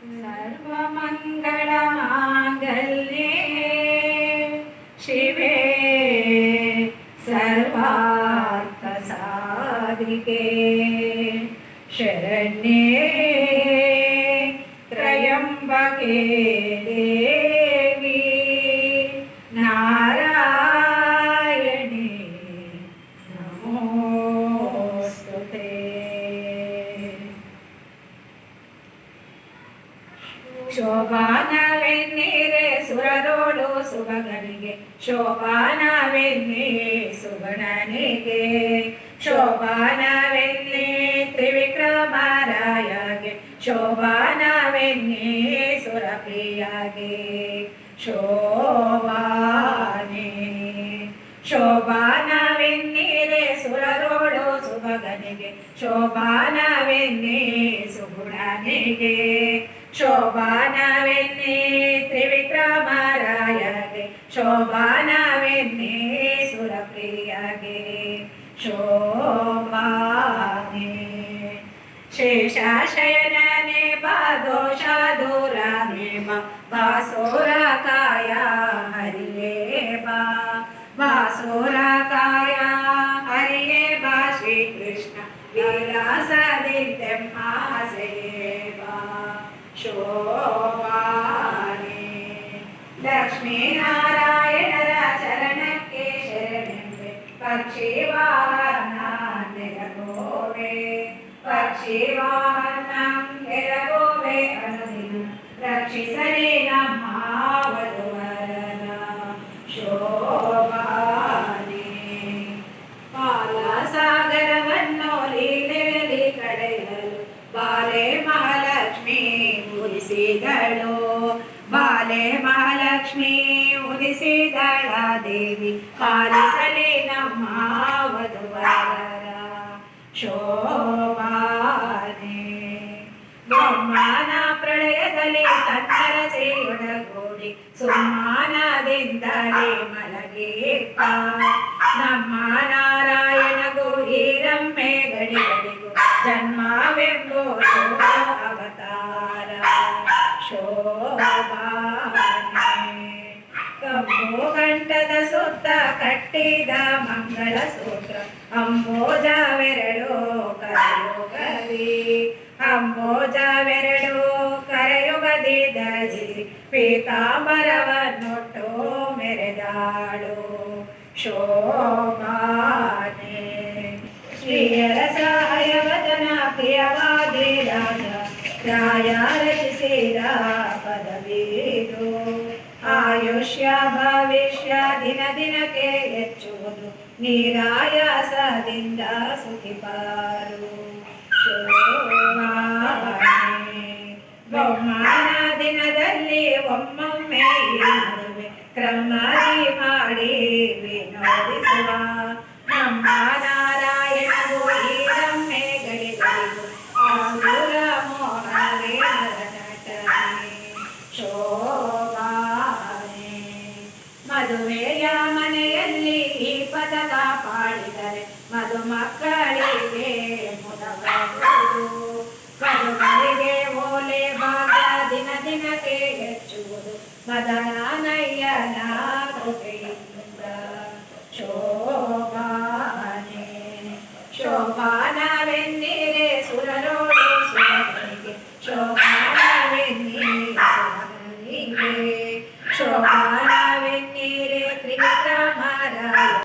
सर्वमङ्गलमाङ्गल्ये शिवे सर्वार्थसाधिके शरण्ये त्र्यम्बके देवी नारायणे ಶೋಭಾನವೆನ್ನೀರೆ ಸುರರೋಳು ಸುಭಗನಿಗೆ. ಶೋಭಾನವೆನ್ನಿ ಸುಗಣನಿಗೆ. ಶೋಭಾನವೆನ್ನಿ ತ್ರಿವಿಕ್ರಮರಾಯಗೆ. ಶೋಭಾನವೆನ್ನಿ ಸುರಪಿಯಾಗೆ ಶೋಭಾನೆ. ಶೋಭಾನವೆನ್ನೀರೆ ಸುರರೋಳು ಸುಭಗನಿಗೆ. ಶೋಭಾನವೆನ್ನಿ ಸುಗುಣನಿಗೆ. ಶೋಭಾನವೆನ್ನಿ ತ್ರಿವಿಕ್ರಮರಾಯಗೆ ಶೋಭಾನವೆನ್ನಿ ಸುರಪ್ರಿಯಗೆ ಶೋಭಾನೆ ಶೇಷಾಶಯನನೆ ಬಾದೋಷ ದೂರನೆ ಶೋಭಾನೆ ಲಕ್ಷ್ಮೀನಾರಾಯಣರ ಚರಣಕ್ಕೆ ಶರಣೆಂಬೆ ಪಕ್ಷಿ ವಾಹನ ನೆರಗೋವೆ ಪಕ್ಷಿ ವಾಹನ ನೆರಗೋವೆ ಅನುದಿನ ರಕ್ಷಿಸಲಿ ಬಾಲೆ ಮಹಾಲಕ್ಷ್ಮಿ ಉದಿಸಿದಳ ದೇವಿ ಪಾಲಿಸಲಿ ನಮ್ಮ ವಧುವರರ ಶೋಭಾನೆ. ಬ್ರಹ್ಮನ ಪ್ರಳಯದಲ್ಲಿ ತನ್ನರ ಸೇವನಗೂಡಿ ಸುಮ್ಮಾನದಿಂದಲೇ ಮಲಗಿಪ್ಪ ನಮ್ಮ ನಾರಾಯಣಗೂ ಹೀರಮ್ಮೆ ಗಡಿಗಳಿಗೂ ಜನ್ಮವೆಂಬುದು ಅವತಾರ ಕಟ್ಟಿದ ಮಂಗಳ ಸೂತ್ರ. ಅಂಬೋಜವೆರಡು ಕರಯುಗದಿ. ಅಂಬೋಜವೆರಡು ಕರಯುಗದಿ ಧರಿಸಿ ಪೀತಾಂಬರವನ್ನೊಟ್ಟು ಮೆರೆದಾಳು. ಶೋಭಾನೆ. ಶ್ರೀಯರ ಸಹಾಯವದನ ಪ್ರಿಯವಾದಿ ರಾಜ. ರಾಯ ರಚಿಸಿದ ಪದವೀದು ಆಯುಷ್ಯ ಭವಿಷ್ಯ ದಿನ ದಿನಕ್ಕೆ ಹೆಚ್ಚುವುದು. ನಿರಾಯಾಸದಿಂದ ಸುಖಿಪಾರು ಬಹುಮಾನ ದಿನದಲ್ಲಿ ಒಮ್ಮೊಮ್ಮೆ ನಡುವೆ ಮಾಡಿ ವಿನೋದಿಸುವ ನಮ್ಮ ಮಧುಮಕ್ಕಳಿಗೆ ಮುದಬಹುದು ಮಧುಗಳಿಗೆ ಓಲೆ ಭಾಗ್ಯ ದಿನ ದಿನಕ್ಕೆ ಹೆಚ್ಚುವುದು ಮದನಯ್ಯನ ಕೃಪೆಯಿಂದ ಶೋಭಾನೆ